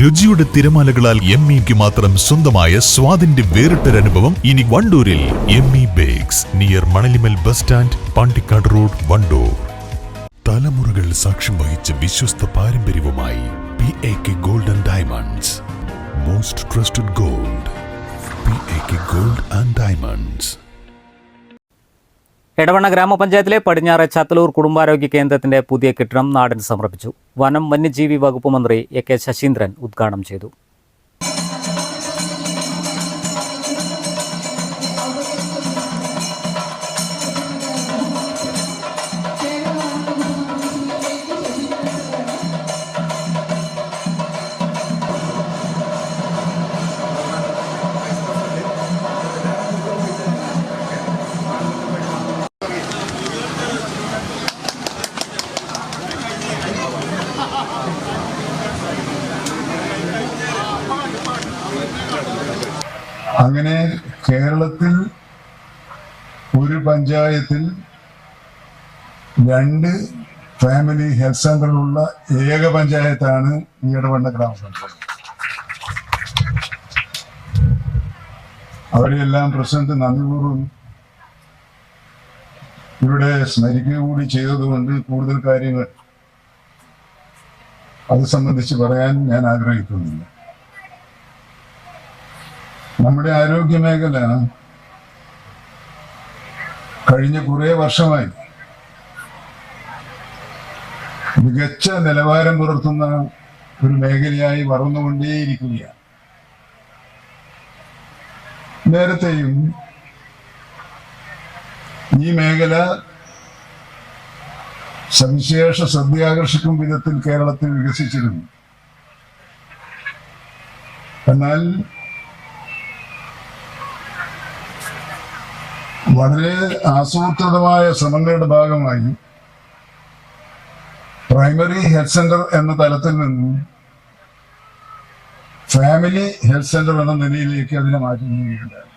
രുചിയുടെ തിരമാലകളാൽ എം ഇക്ക് മാത്രം സ്വന്തമായ സ്വാദിന്റെ വേറിട്ടൊരനുഭവം ഇനി വണ്ടൂരിൽ M E bakes near Manalimal bus stand Pandikkad road Wandoor. തലമുറകൾ സാക്ഷ്യം വഹിച്ച വിശ്വസ്ത പാരമ്പര്യവുമായി P A K gold and diamonds most trusted gold P A K gold and diamonds Edavanna ഗ്രാമപഞ്ചായത്തിലെ പടിഞ്ഞാറെ ചത്തലൂർ കുടുംബാരോഗ്യ കേന്ദ്രത്തിന്റെ പുതിയ കെട്ടിടം നാടിന് സമർപ്പിച്ചു. വനം വന്യജീവി വകുപ്പ് മന്ത്രി എ കെ ശശീന്ദ്രൻ ഉദ്ഘാടനം ചെയ്തു. അങ്ങനെ കേരളത്തിൽ ഒരു പഞ്ചായത്തിൽ രണ്ട് ഫാമിലി ഹെൽത്ത് സെന്ററുള്ള ഏക പഞ്ചായത്താണ് ഈ ഇടവണ്ണ ഗ്രാമപഞ്ചായത്ത്. അവരെല്ലാം പ്രസിഡന്റ് നന്ദിപൂർവം ഇവിടെ സ്മരിക്കുക കൂടി ചെയ്തതുകൊണ്ട് കൂടുതൽ കാര്യങ്ങൾ അത് സംബന്ധിച്ച് പറയാൻ ഞാൻ ആഗ്രഹിക്കുന്നില്ല. നമ്മുടെ ആരോഗ്യ മേഖല കഴിഞ്ഞ കുറെ വർഷമായി മികച്ച നിലവാരം പുലർത്തുന്ന ഒരു മേഖലയായി വളർന്നുകൊണ്ടേയിരിക്കുകയാണ്. നേരത്തെയും ഈ മേഖല സവിശേഷ ശ്രദ്ധയാകർഷിക്കും വിധത്തിൽ കേരളത്തിൽ വികസിച്ചിരുന്നു. എന്നാൽ വളരെ ആസൂത്രിതമായ ശ്രമങ്ങളുടെ ഭാഗമായി പ്രൈമറി ഹെൽത്ത് സെന്റർ എന്ന തലത്തിൽ നിന്നും ഫാമിലി ഹെൽത്ത് സെന്റർ എന്ന നിലയിലേക്ക് അതിനെ മാറ്റുകയുണ്ടായി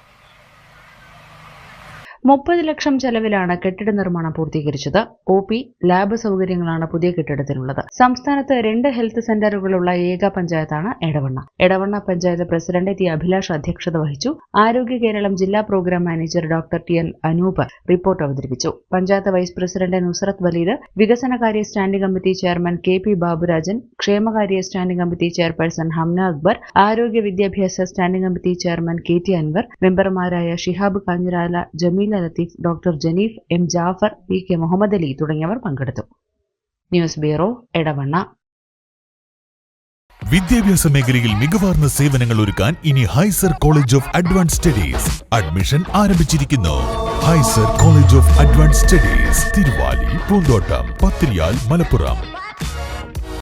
മുപ്പത് ലക്ഷം ചെലവിലാണ് കെട്ടിട നിർമ്മാണം പൂർത്തീകരിച്ചത്. ഒ പി ലാബ് സൗകര്യങ്ങളാണ് പുതിയ കെട്ടിടത്തിനുള്ളത്. സംസ്ഥാനത്ത് രണ്ട് ഹെൽത്ത് സെന്ററുകളുള്ള ഏക പഞ്ചായത്താണ് Edavanna. Edavanna panchayat president T. Abhilash അധ്യക്ഷത വഹിച്ചു. ആരോഗ്യ കേരളം ജില്ലാ program manager doctor T. L Anoop report അവതരിപ്പിച്ചു. പഞ്ചായത്ത് വൈസ് പ്രസിഡന്റ് നുസറത്ത് വലീദ് വികസനകാര്യ standing committee chairman K P Baburajan ക്ഷേമകാര്യ standing committee chairperson Hamna Akbar ആരോഗ്യ വിദ്യാഭ്യാസ standing committee chairman K T Anwar മെമ്പർമാരായ Shihab Kanjirala Jameela Latheef doctor Janeef M Jafar P K Muhammad Ali തുടങ്ങിയവർ പങ്കെടുത്തു. News bureau Edavanna. വിദ്യാഭ്യാസ മേഖലയിൽ മികവാർന്ന സേവനങ്ങൾ ഒരുക്കാൻ ഇനി Hyzer college of advance studies admission ആരംഭിച്ചിരിക്കുന്നു. Hyzer college of advance studies Thiruvali Poonthottam Pathiriyal Malappuram.